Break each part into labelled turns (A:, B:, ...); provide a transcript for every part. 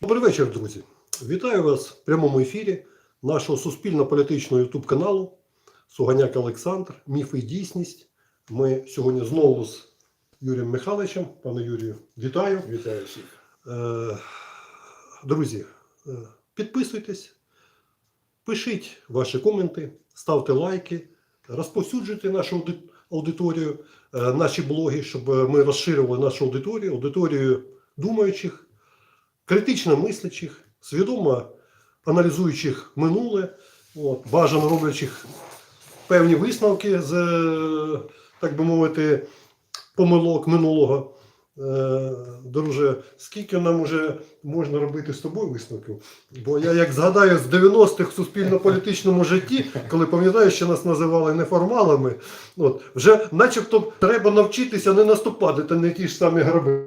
A: Добрий вечір, друзі. Вітаю вас в прямому ефірі нашого суспільно-політичного ютуб каналу Суганяк Олександр, Міфи і дійсність. Ми сьогодні знову з Юрієм Михайловичем. Пане Юрію, вітаю.
B: Вітаю всіх.
A: Е, Друзі, е, підписуйтесь, пишіть ваші коменти, ставте лайки, розповсюджуйте нашу аудиторію, е, наші блоги, щоб ми розширювали нашу аудиторію, аудиторію думаючих, критично мислячих, свідомо аналізуючих минуле, от, бажано роблячих певні висновки з, е, так би мовити, помилок минулого. Е, Друже, скільки нам уже можна робити з тобою висновків? Бо я як згадаю з 90-х в суспільно-політичному житті, коли пам'ятаю, що нас називали неформалами, от, вже начебто треба навчитися не наступати на ті ж самі граблі.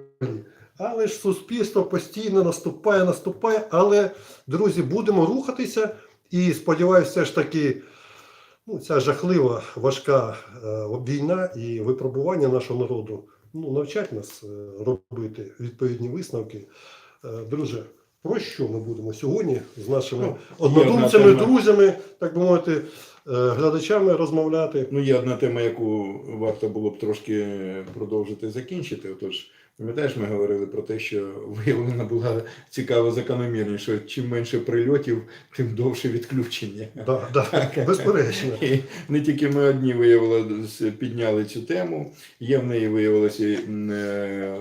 A: Але ж суспільство постійно наступає, наступає. Але, друзі, будемо рухатися і сподіваюся, все ж таки ну, ця жахлива, важка е, війна і випробування нашого народу ну, навчать нас е, робити відповідні висновки. Е, Друже, про що ми будемо сьогодні з нашими
B: Ну,
A: однодумцями, друзями, так би мовити, глядачами розмовляти?
B: Ну, є одна тема, яку варто було б трошки продовжити закінчити. Отож, пам'ятаєш, ми говорили про те, що виявлена була цікава закономірність, що чим менше прильотів, тим довше відключення.
A: Да, да, безперечно.
B: І не тільки ми одні виявили, підняли цю тему. Є в неї виявилася е,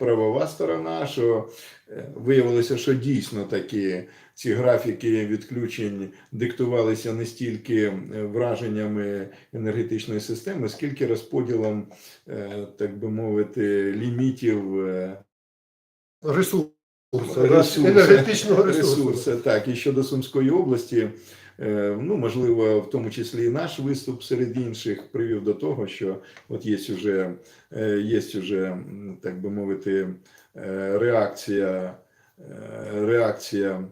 B: правова сторона, що е, виявилося, що дійсно такі ці графіки відключень диктувалися не стільки е, враженнями енергетичної системи, скільки розподілом, е, так би мовити, лімітів. е,
A: Ресурси,
B: Ресурси.
A: енергетичного ресурсу.
B: ресурси. Так, і щодо Сумської області, ну можливо, в тому числі і наш виступ серед інших привів до того, що от є уже, е, є уже, так би мовити, реакція, реакція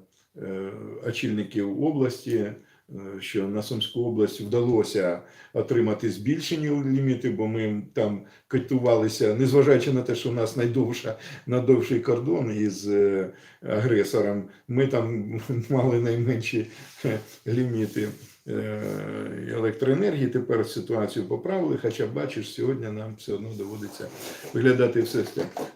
B: очільників області. е, Що на Сумську область вдалося отримати збільшені ліміти, бо ми там катувалися, незважаючи на те, що у нас найдовша найдовший кордон із е, агресором. Ми там мали найменші е, ліміти е, електроенергії. Тепер ситуацію поправили. Хоча бачиш, сьогодні нам все одно доводиться виглядати все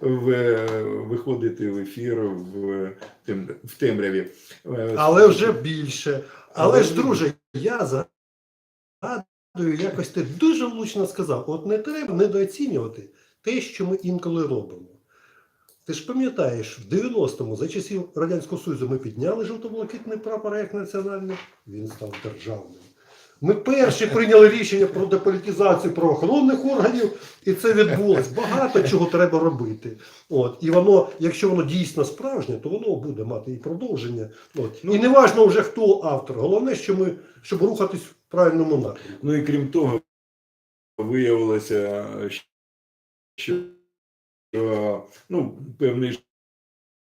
B: в е, виходити в ефір в тем в темряві. Е,
A: Але вже більше. Але
B: Але
A: ж, друже, я згадую, якось ти дуже влучно сказав: от не треба недооцінювати те, що ми інколи робимо. Ти ж пам'ятаєш, в 90-му, за часів Радянського Союзу, ми підняли жовто-блакитний прапор як національний, він став державним. Ми перші прийняли рішення про деполітизацію правоохоронних органів, і це відбулось. Багато чого треба робити. От, і воно, якщо воно дійсно справжнє, то воно буде мати і продовження. От.
B: Ну,
A: і не важно вже хто автор. Головне, що ми, щоб рухатись в правильному напрямку.
B: Ну і крім того, виявилося, що ну, певний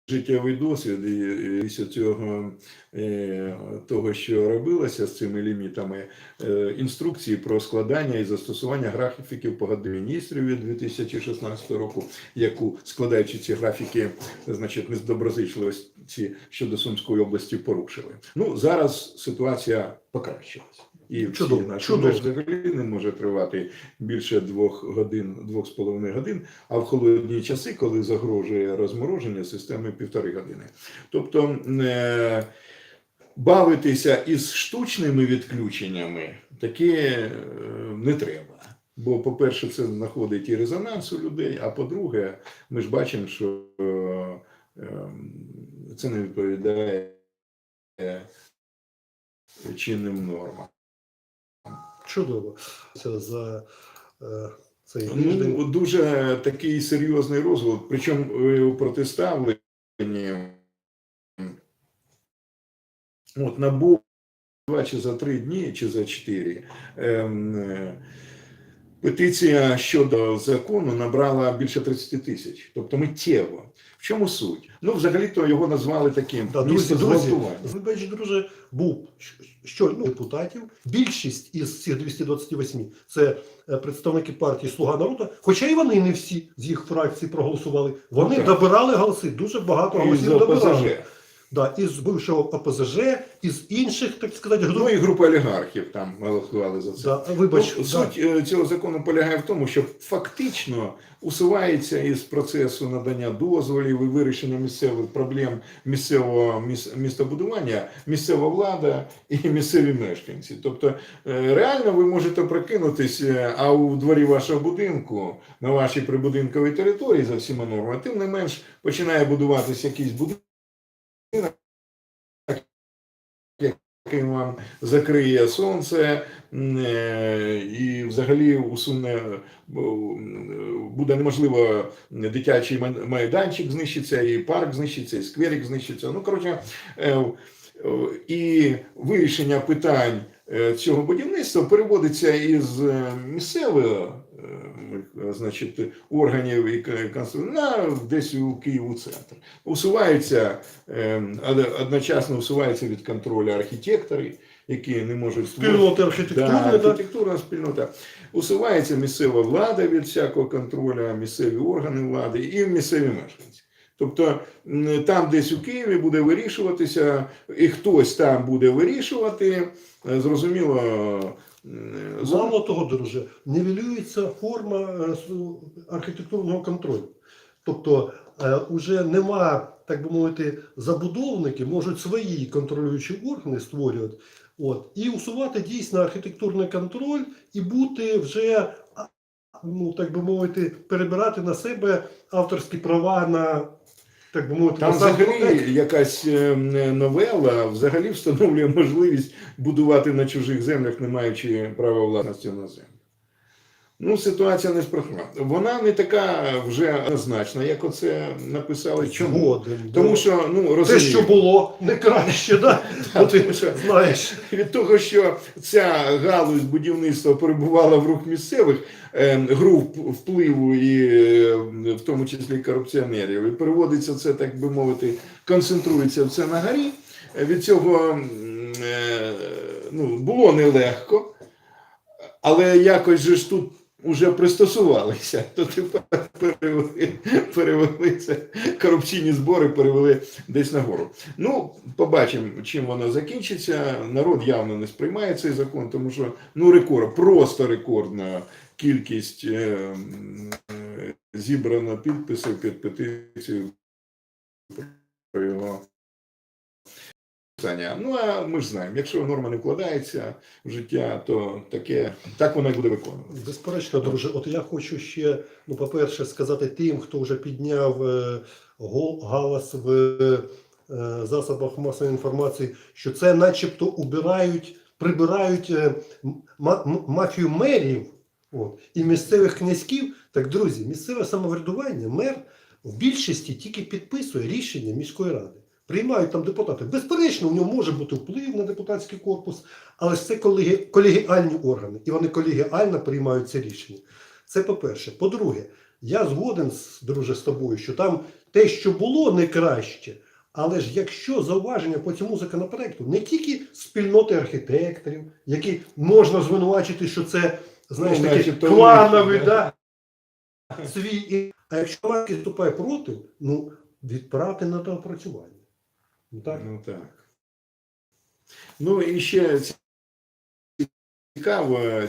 B: життєвий досвід і після цього е, того, що робилося з цими лімітами, е, інструкції про складання і застосування графіків погоди міністрів від 2016 року, яку складаючи ці графіки, значить, недоброзичливості щодо Сумської області порушили. Ну зараз ситуація покращилась. І всі
A: Чудово,
B: наші
A: чудово.
B: взагалі не може тривати більше двох годин, двох з половиною годин, а в холодні часи, коли загрожує розмороження, системи півтори години. Тобто е, бавитися із штучними відключеннями таке не треба. Бо, по-перше, це знаходить і резонанс у людей, а по-друге, ми ж бачимо, що е, е, це не відповідає чинним нормам.
A: Чудово. Це за е, цей тиждень.
B: Ну, дуже такий серйозний розвиток, причому у протиставленні. От набув два чи за три дні, чи за чотири. ем, е, Петиція щодо закону набрала більше 30 тисяч, тобто миттєво. В чому суть? Ну, взагалі-то його назвали таким
A: Да, друзі, друзі, вибач, друже, був що ну, депутатів. Більшість із цих 228 це е, представники партії Слуга народу, хоча і вони не всі з їх фракцій проголосували. Вони добирали голоси, дуже багато голосів добирали. Да, із бившого ОПЗЖ, із інших, так сказати, груп.
B: Ну і група олігархів там голосували за це.
A: Да, вибач,
B: Ну, суть е, цього закону полягає в тому, що фактично усувається із процесу надання дозволів і вирішення місцевих проблем місцевого міс- містобудування місцева влада і місцеві мешканці. Тобто е, реально ви можете прокинутись, е, а у дворі вашого будинку на вашій прибудинковій території за всіма нормами, тим не менш починає будуватися якийсь будинок. Який вам закриє сонце е, і взагалі усуне буде неможливо дитячий майданчик знищиться, і парк знищиться, і скверик знищиться. Ну коротше, е, е, і вирішення питань цього будівництва переводиться із місцевого. Е, Значить, органів і на десь у Києву центр. Усуваються е, одночасно усуваються від контролю архітектори, які не можуть створити
A: Спільноти
B: Да, архітектурна спільнота. Усувається місцева влада від всякого контролю, місцеві органи влади і місцеві мешканці. Тобто там десь у Києві буде вирішуватися, і хтось там буде вирішувати, е, зрозуміло. М,
A: Мало того, друже, нівелюється форма е, архітектурного контролю. Тобто, е, уже нема, так би мовити, забудовники можуть свої контролюючі органи створювати. От, і усувати дійсно архітектурний контроль і бути вже, ну так би мовити, перебирати на себе авторські права на так би мовити,
B: Там взагалі якась е, новела взагалі встановлює можливість будувати на чужих землях, не маючи права власності на землю. Ну, ситуація не спрохна. Вона не така вже однозначна, як оце написали. Чому? Тому що ну
A: те, що було, не краще, да?
B: Тому що-
A: знаєш.
B: від того, що ця галузь будівництва перебувала в рук місцевих е, груп впливу і е, в тому числі корупціонерів, і переводиться це, так би мовити, концентрується все на горі. Від цього е, ну, було нелегко, але якось же ж тут. Уже пристосувалися, то тепер перевели, перевели це корупційні збори, перевели десь нагору. Ну, побачимо, чим воно закінчиться. Народ явно не сприймає цей закон, тому що ну рекорд, просто рекордна кількість е, е, зібрано підписів під петицію про його. Підписання. Ну а ми ж знаємо, якщо норма не вкладається в життя, то таке так воно і буде виконуватися.
A: Безперечно, друже, от я хочу ще, ну, по-перше, сказати тим, хто вже підняв е, галас в е, засобах масової інформації, що це начебто убирають, прибирають е, мафію мерів от, і місцевих князьків. Так, друзі, місцеве самоврядування, мер в більшості тільки підписує рішення міської ради. Приймають там депутати. Безперечно, у нього може бути вплив на депутатський корпус, але ж це колеги, колегіальні органи, і вони колегіально приймають це рішення. Це по-перше. По-друге, я згоден, друже, з тобою, що там те, що було, не краще. Але ж якщо зауваження по цьому законопроекту не тільки спільноти архітекторів, які можна звинувачити, що це знаєш
B: Ну,
A: такі
B: да.
A: да, свій. А якщо Марки вступає проти, ну відправте на доопрацювання. Ну так.
B: Ну так. Ну і ще цікаво,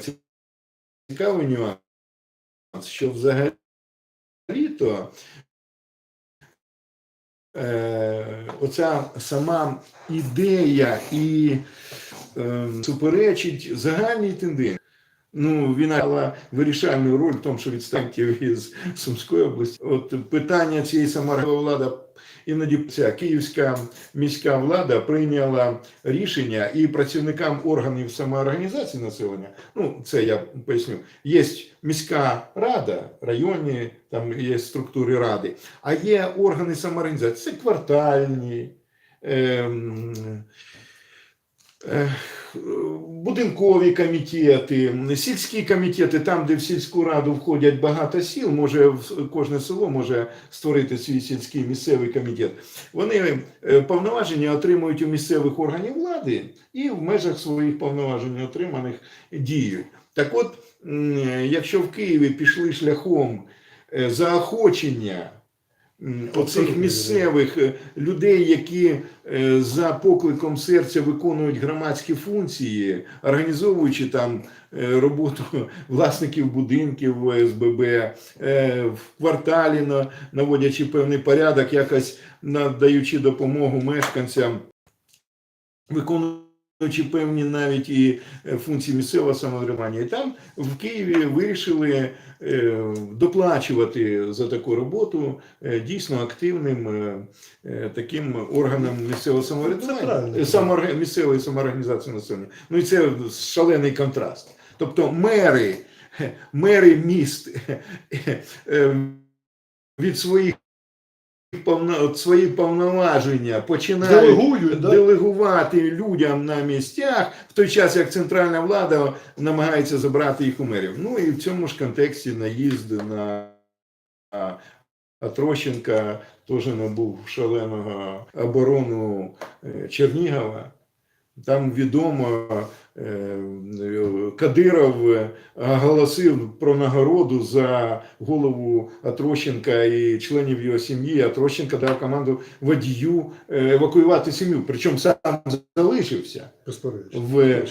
B: цікавий нюанс, що взагалі-то е, оця сама ідея і е, суперечить загальній тенденції. Ну, він грала вирішальну роль в тому, що відстанків із Сумської області. От питання цієї самоорганізованої влади іноді ця київська міська влада прийняла рішення і працівникам органів самоорганізації населення. Ну це я поясню. Є міська рада, районні, там є структури ради, а є органи самоорганізації. Це квартальні. Е, будинкові комітети, сільські комітети, там, де в сільську раду входять багато сіл, може кожне село може створити свій сільський місцевий комітет. Вони е, повноваження отримують у місцевих органів влади і в межах своїх повноважень отриманих діють. Так от, якщо в Києві пішли шляхом е, заохочення оцих місцевих е, людей, які е, за покликом серця виконують громадські функції, організовуючи там е, роботу власників будинків в ОСББ, е, в кварталі наводячи певний порядок, якось надаючи допомогу мешканцям, виконуючи певні навіть і е, функції місцевого самоврядування. І там в Києві вирішили е, доплачувати за таку роботу е, дійсно активним таким органам місцевого самоврядування, е, місцевої самоорганізації населення. Ну і це шалений контраст. Тобто мери, мери міст від своїх повно- свої повноваження починають
A: Делегують, да?
B: делегувати людям на місцях, в той час як центральна влада намагається забрати їх у мерів. Ну і в цьому ж контексті наїзд на Трощенка теж набув шаленого оборону е, Чернігова. Там відомо, Кадиров е, оголосив про нагороду за голову Атрощенка і членів його сім'ї. Атрощенка дав команду водію е, евакуювати сім'ю. Причому сам залишився в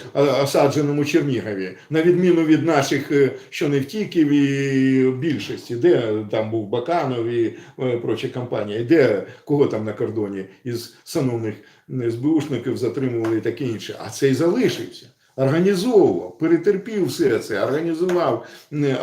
B: осадженому Чернігові, на відміну від наших, е, що не втіків і більшості, де там був Баканов і е, проча компанія, де кого там на кордоні із сановних е, СБУшників затримували і таке інше. А цей залишився. Організовував, перетерпів все це, організував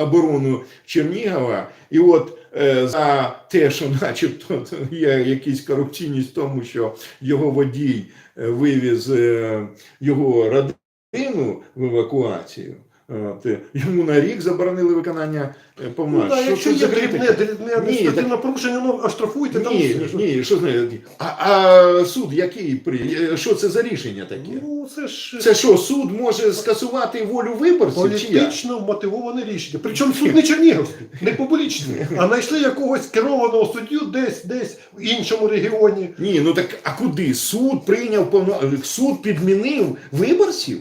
B: оборону Чернігова. І от е, за те, що начебто є якісь корупційність в тому, що його водій е, вивіз е, його родину в евакуацію. Е, йому на рік заборонили виконання е,
A: Ну, да,
B: Що
A: якщо є дрібне, дрібне
B: Ні,
A: адміністративне порушення, ну оштрафуйте там.
B: Ні,
A: все.
B: ні, ні, що знає? А, а суд який при е, що це за рішення таке?
A: Ну, це ж
B: Це що, суд може скасувати волю виборців?
A: Політично вмотивоване рішення. Причому суд не Чернігівський, не публічний, а знайшли якогось керованого суддю десь, десь в іншому регіоні.
B: Ні, ну так а куди? Суд прийняв повно... суд підмінив виборців?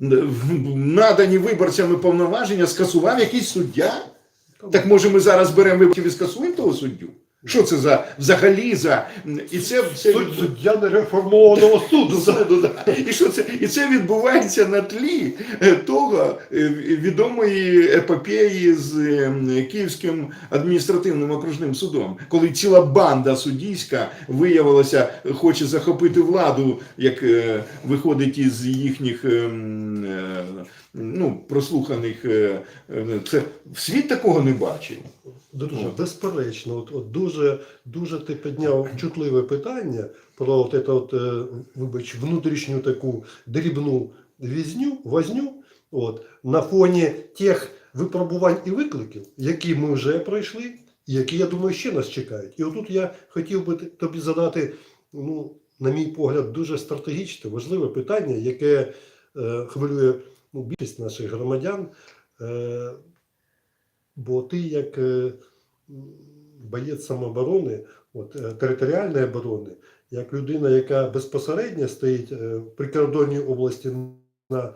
B: Надані виборцями повноваження скасував якийсь суддя? Так може ми зараз беремо виборців і скасуємо того суддю? Що це за взагалі за і це все
A: Суд,
B: від-
A: суддя нереформованого суду.
B: суду, да. І що це? І це відбувається на тлі е, того е, відомої епопеї з е, Київським адміністративним окружним судом, коли ціла банда суддійська виявилася, хоче захопити владу, як е, виходить із їхніх. Ну, прослуханих е, е, це світ такого не бачив.
A: Друже, безперечно, от, от дуже, дуже ти підняв чутливе питання про от это от, е, вибач, внутрішню таку дрібну візню, возню, от, на фоні тих випробувань і викликів, які ми вже пройшли, і які, я думаю, ще нас чекають. І отут я хотів би тобі задати, ну, на мій погляд, дуже стратегічне, важливе питання, яке е, хвилює ну, більшість наших громадян. Е, бо ти як е, боєць самооборони, от, е, територіальної оборони, як людина, яка безпосередньо стоїть е, в прикордонній області на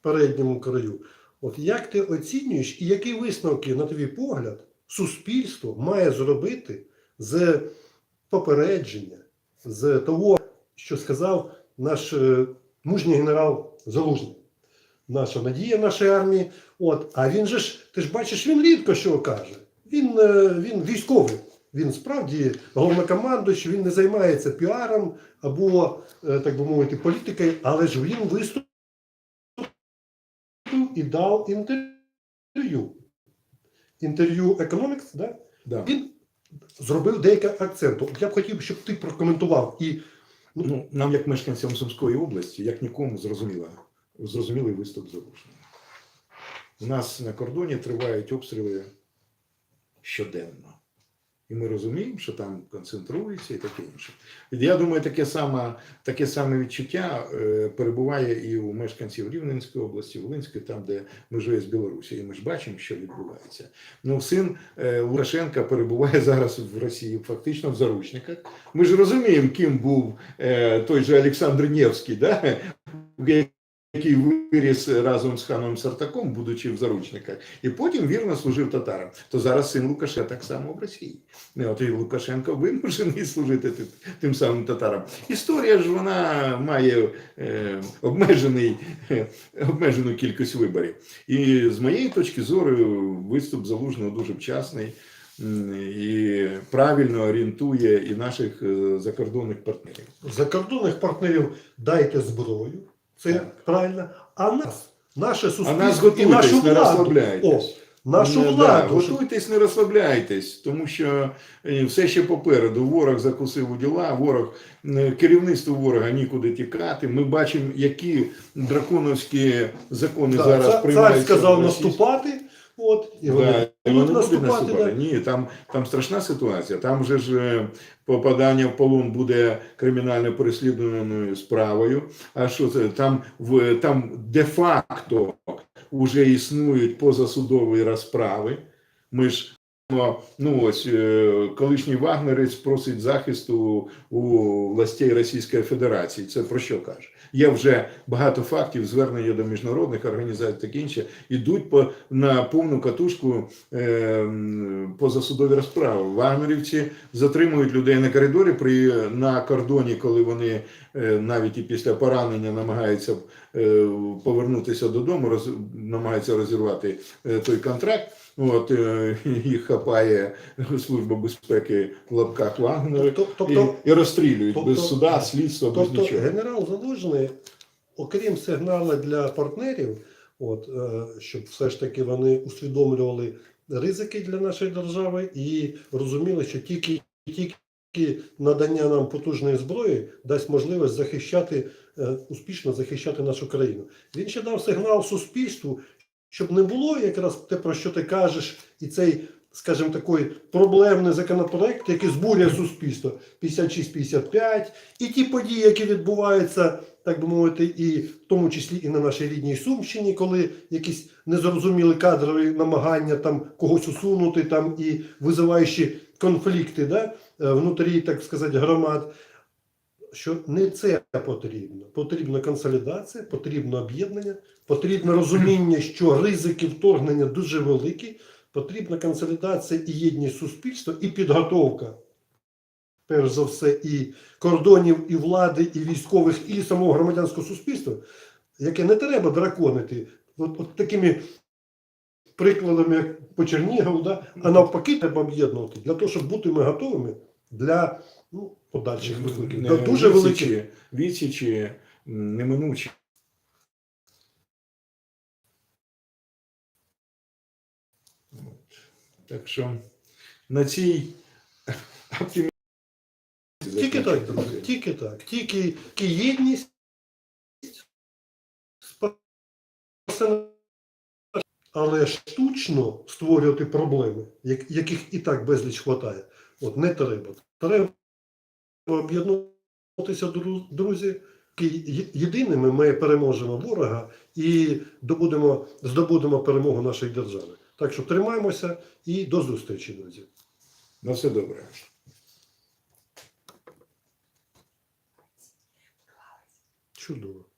A: передньому краю, от як ти оцінюєш і які висновки, на твій погляд, суспільство має зробити з попередження, з того, що сказав наш е, мужній генерал Залужний, наша надія нашої армії. От, а він же ж, ти ж бачиш, він рідко що каже. Він, е, він військовий. Він справді головнокомандуючий, він не займається піаром або, е, так би мовити, політикою, але ж він виступив і дав інтерв'ю. Інтерв'ю Economics, да?
B: Да.
A: він зробив деякі акценти. От Я б хотів, щоб ти прокоментував і
B: Ну, нам, як мешканцям Сумської області, як нікому зрозуміло, зрозумілий виступ залужного. У нас на кордоні тривають обстріли щоденно. І ми розуміємо, що там концентрується і таке інше. Я думаю, таке саме, таке саме відчуття е, перебуває і у мешканців Рівненської області, Волинської, там, де межує з Білорусі. І ми ж бачимо, що відбувається. Ну, син е, Лукашенка перебуває зараз в Росії, фактично в заручниках. Ми ж розуміємо, ким був е, той же Олександр Невський, да? Який виріс разом з ханом Сартаком, будучи в заручниках, і потім вірно служив татарам. То зараз син Лукашенка так само в Росії. Не, От і Лукашенко вимушений служити тим, самим татарам. Історія ж вона має е, обмежений, е, обмежену кількість виборів. І з моєї точки зору, виступ залужного дуже вчасний і правильно орієнтує і наших е, закордонних партнерів.
A: Закордонних партнерів дайте зброю. Це
B: Так.
A: правильно. А нас, наше
B: А
A: суспільство
B: нас
A: і нашу
B: не
A: владу. О,
B: розслабляйтесь.
A: нашу
B: Не,
A: владу.
B: Да, готуйтесь, не розслабляйтесь, тому що е, все ще попереду. Ворог закусив у діла, ворог керівництво ворога нікуди тікати. Ми бачимо, які драконовські закони
A: так,
B: зараз
A: цар- Цар сказав наступати. От, і
B: Да, і вони
A: наступати.
B: наступати.
A: Да.
B: Ні, там, там страшна ситуація. Там вже ж е, попадання в полон буде кримінально переслідуваною справою. А що це? Там, в, там де-факто вже існують позасудові розправи. Ми ж ну ось е, колишній вагнерець просить захисту у властей Російської Федерації. Це про що каже? Є вже багато фактів, звернення до міжнародних організацій, таке інше, ідуть по на повну катушку е, позасудові розправи. Вагнерівці затримують людей на коридорі при на кордоні, коли вони е, навіть і після поранення намагаються е, повернутися додому, роз, намагаються розірвати е, той контракт. От е, їх хапає служба безпеки в лапках Вагнера
A: Тоб- Тобто,
B: і, і розстрілюють
A: тобто-
B: без суда, слідства, без
A: тобто
B: нічого.
A: генерал Залужний, окрім сигналу для партнерів, от, е, щоб все ж таки вони усвідомлювали ризики для нашої держави і розуміли, що тільки, тільки надання нам потужної зброї дасть можливість захищати, е, успішно захищати нашу країну. Він ще дав сигнал суспільству, щоб не було якраз те, про що ти кажеш, і цей, скажімо, такий проблемний законопроект, який збурює суспільство 56-55, і ті події, які відбуваються, так би мовити, і в тому числі і на нашій рідній Сумщині, коли якісь незрозумілі кадрові намагання там когось усунути, там і визиваючи конфлікти да, е, внутрі, так сказати, громад. Що не це потрібно. Потрібна консолідація, потрібно об'єднання, потрібно розуміння, що ризики вторгнення дуже великі, потрібна консолідація і єдність суспільства, і підготовка, перш за все, і кордонів, і влади, і військових, і самого громадянського суспільства, яке не треба драконити. От, от такими прикладами, як по Чернігову, да? а навпаки, треба об'єднувати для того, щоб бути ми готовими для ну, подальших викликів. Дуже великих.
B: відсічі неминучі. Так що на цій оптимізації
A: Тільки так, друзі, тільки так. Тільки, єдність, але штучно створювати проблеми, яких і так безліч хватає. От не треба. Треба об'єднуватися, дру- друзі. Єдиними ми переможемо ворога і добудемо, здобудемо перемогу нашої держави. Так що тримаємося і до зустрічі, друзі.
B: На все добре.
A: Чудово.